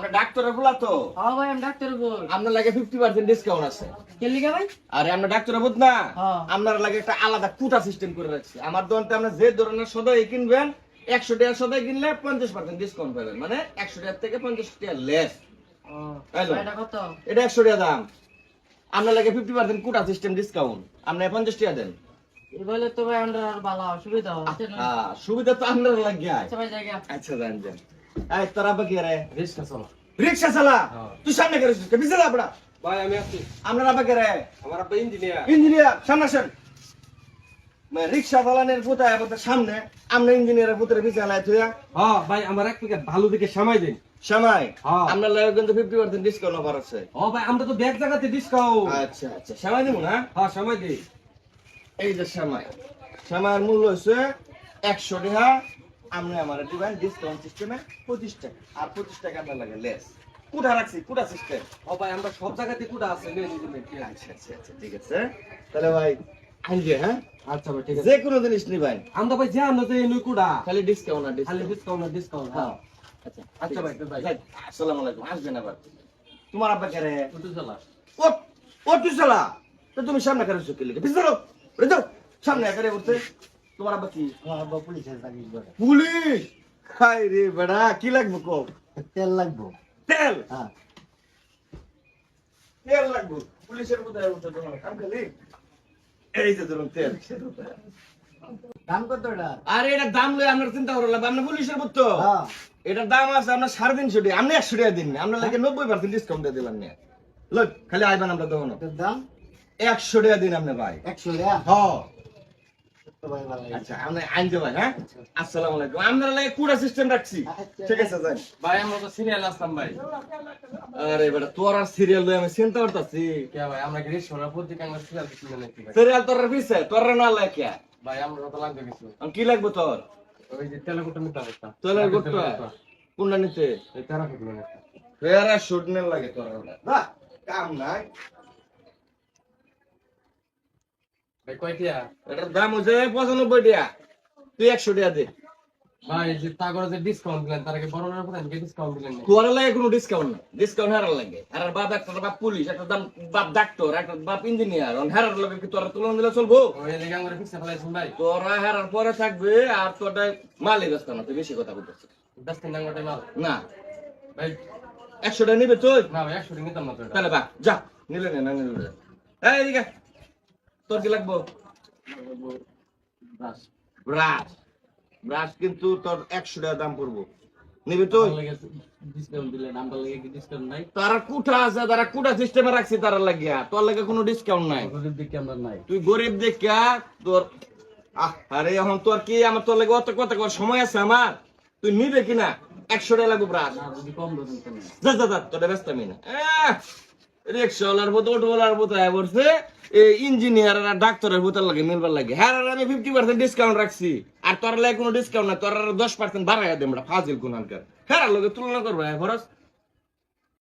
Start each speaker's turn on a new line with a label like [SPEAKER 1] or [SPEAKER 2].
[SPEAKER 1] আপনার ডাক্তারের বলা তো।
[SPEAKER 2] হ্যাঁ ভাই আমি ডাক্তার বল।
[SPEAKER 1] আপনার লাগে ফিফটি পার্সেন্ট ডিসকাউন্ট আছে।
[SPEAKER 2] কে লিখা ভাই?
[SPEAKER 1] আরে আমরা ডাক্তার বুঝ না।
[SPEAKER 2] হ্যাঁ।
[SPEAKER 1] আপনার লাগে একটা আলাদা কুটা সিস্টেম করে রাখছি। আমার দোকানতে আপনি যে ধরনের সদাই কিনবেন একশো টাকার সদাই কিনলে পঞ্চাশ পার্সেন্ট ডিসকাউন্ট পাবেন। মানে একশো টাকার থেকে পঞ্চাশ টাকা লেস
[SPEAKER 2] এটা কত?
[SPEAKER 1] এটা একশো টাকা দাম। আপনার লাগে fifty percent quota system discount আপনি পঞ্চাশ টাকা দেন।
[SPEAKER 2] বলে তো ভাই আমরা আর ভালো সুবিধা
[SPEAKER 1] হ্যাঁ, সুবিধা তো আপনার লাগিয়ে
[SPEAKER 2] আচ্ছা ভাই জায়গা
[SPEAKER 1] আচ্ছা জান যান এই তোরা বাকি রে?
[SPEAKER 3] রিক্সা চলা।
[SPEAKER 1] রিক্সা চালা?
[SPEAKER 3] হ্যাঁ।
[SPEAKER 1] তুই সামনে করে যা আপনা
[SPEAKER 3] ভাই আমি আছি
[SPEAKER 1] আপনারা বাকি রে?
[SPEAKER 3] আমার আব্বা ইঞ্জিনিয়ার।
[SPEAKER 1] ইঞ্জিনিয়ার সামনে আসেন। মানে রিক্সা চালানের পুতায় আমাদের সামনে আমরা ইঞ্জিনিয়ারের পুতরে পিছনে লাই তুই
[SPEAKER 3] হ্যাঁ ভাই আমার এক প্যাকেট ভালো দিকে সময় দিন।
[SPEAKER 1] সময়
[SPEAKER 3] হ্যাঁ।
[SPEAKER 1] আপনার লাগে কিন্তু ফিফটি পার্সেন্ট ডিসকাউন্ট অফার আছে।
[SPEAKER 3] ও ভাই আমরা তো ব্যাগ জায়গাতে ডিসকাউন্ট
[SPEAKER 1] আচ্ছা আচ্ছা সময় দিব না?
[SPEAKER 3] হ্যাঁ সময় দিই।
[SPEAKER 1] এই যে সময় সময়ের মূল্য হচ্ছে একশো টাকা। আপনি আমার দিবেন ডিসকাউন্ট সিস্টেমে পঁচিশ টাকা। আর পঁচিশ টাকা আপনার লাগে লেস কুটা রাখছি কুটা সিস্টেম
[SPEAKER 3] ও ভাই আমরা সব জায়গাতে কুটা আছে?
[SPEAKER 1] আচ্ছা আচ্ছা আচ্ছা ঠিক আছে। তাহলে ভাই আনবে হ্যাঁ?
[SPEAKER 3] আচ্ছা ভাই ঠিক আছে।
[SPEAKER 1] যে কোনো জিনিস নিবেন
[SPEAKER 3] আমরা ভাই কুটা
[SPEAKER 1] খালি ডিসকাউন্ট আর
[SPEAKER 3] খালি
[SPEAKER 1] ডিসকাউন্ট
[SPEAKER 3] ডিসকাউন্ট আর ডিসকাউন্ট হ্যাঁ।
[SPEAKER 1] আচ্ছা
[SPEAKER 3] আচ্ছা ভাই, ভাই।
[SPEAKER 1] যাই, আসসালামু আলাইকুম। আসবেন আবার। তোমার আব্বা
[SPEAKER 3] চলা
[SPEAKER 1] ও চালা তো তুমি সামনে করে চুকি সামনে একারে উঠতে। তোমার আব্বা কি?
[SPEAKER 4] আব্বা পুলিশের চাকরি করে।
[SPEAKER 1] পুলিশ? হাই রে বেড়া কি লাগবে কো?
[SPEAKER 4] তেল লাগবো।
[SPEAKER 1] তেল?
[SPEAKER 4] হ্যাঁ।
[SPEAKER 1] তেল লাগবে। পুলিশের মধ্যে উঠতে তোমার কাম খালি। এই যে ধরুন তেল।
[SPEAKER 4] দাম কত এটা?
[SPEAKER 1] আরে এটা দাম লই আপনার চিন্তা করো লাগবে। আপনি পুলিশের মতো
[SPEAKER 4] হ্যাঁ।
[SPEAKER 1] এটার দাম আছে আপনার সাড়ে তিনশো টাকা। আপনি একশো টাকা দিন আপনার লাগে নব্বই পার্সেন্ট ডিসকাউন্ট দিয়ে দিলাম লোক খালি আইবেন আমরা
[SPEAKER 4] দাম?
[SPEAKER 1] একশো টাকা দিন আপনি ভাই।
[SPEAKER 4] একশো টাকা?
[SPEAKER 1] হ
[SPEAKER 4] তো ভাই ভালো লাগছে।
[SPEAKER 1] আচ্ছা আপনি আনতে ভাই হ্যাঁ? আসসালামু আলাইকুম। আপনার লাগে কুড়া সিস্টেম রাখছি। ঠিক আছে যাই।
[SPEAKER 3] ভাই আমরা তো সিরিয়াল আসলাম ভাই।
[SPEAKER 1] আরে বেটা তোর আর সিরিয়াল লই আমি চিন্তা করতেছি।
[SPEAKER 3] কে ভাই আমরা কি রিক্সা পত্রিকা আমরা সিরিয়াল কিছু নাকি ভাই?
[SPEAKER 1] সিরিয়াল তোর পিছে তোর না লাগে।
[SPEAKER 3] ভাই আমরা তো লাগবে কিছু।
[SPEAKER 1] কি লাগবে তোর?
[SPEAKER 3] ওই যে তেলেকুটা নিতে হবে
[SPEAKER 1] করতে কোনটা নিতে?
[SPEAKER 3] তেরা ফুটলো না
[SPEAKER 1] শুট নেন লাগে তোর না কাম নাই
[SPEAKER 3] ভাই কয়টিয়া
[SPEAKER 1] এটার দাম হচ্ছে পঁচানব্বই টাকা তুই একশো টাকা দে।
[SPEAKER 3] ভাই যে তাগরে যে ডিসকাউন্ট দিলেন তার আগে বড় ডিসকাউন্ট দিলেন না
[SPEAKER 1] তোর লাগে কোনো ডিসকাউন্ট না। ডিসকাউন্ট হারার লাগে। আর বাপ একটা বাপ পুলিশ একটা দাম বাপ ডাক্তার একটা বাপ ইঞ্জিনিয়ার হারার লাগে কি তোর তুলনা দিলে চলবো?
[SPEAKER 3] ওই দিকে আমরা ফিক্সে ফেলাইছেন ভাই।
[SPEAKER 1] তোরা হারার পরে থাকবে আর তোরটা মালই ব্যস্ত না তুই বেশি কথা
[SPEAKER 3] মাল।
[SPEAKER 1] না।
[SPEAKER 3] ভাই
[SPEAKER 1] একশো টাকা নিবে তুই?
[SPEAKER 3] না ভাই একশো নিতাম না।
[SPEAKER 1] তাহলে বা যা নিলে নে না নিলে এই তোর কি লাগবো?
[SPEAKER 3] ব্রাশ।
[SPEAKER 1] ব্রাশ। কিন্তু তোর একশো টাকা দাম পড়ব। নিবি তুই?
[SPEAKER 3] ডিসকাউন্ট দিলেন আমার লাগে কি ডিসকাউন্ট নাই?
[SPEAKER 1] তারা কুঠা আছে তারা কুঠা সিস্টেমে রাখছি তারা লাগিয়া। তোর লাগে কোনো ডিসকাউন্ট নাই। তুই গরিব দেখা তোর আরে এখন তোর কি আমার তোর লাগে অত কথা সময় আছে আমার? তুই নিবে কিনা? একশো টাকা লাগবে ব্রাশ। যা যা যা তোর ব্যস্ত আমি না। রিক্সাওয়ালার মতো, অটোওয়ালার মতো পড়ছে। ইঞ্জিনিয়ার আর ডাক্তারের বোতল লাগে, মিলবার লাগে। হ্যাঁ আমি ফিফটি পার্সেন্ট ডিসকাউন্ট রাখছি। আর তোর লাগে কোনো ডিসকাউন্ট নাই তোর দশ পার্সেন্ট বাড়াই দেব ফাজিল কোন হ্যাঁ লোকে তুলনা করব খরচ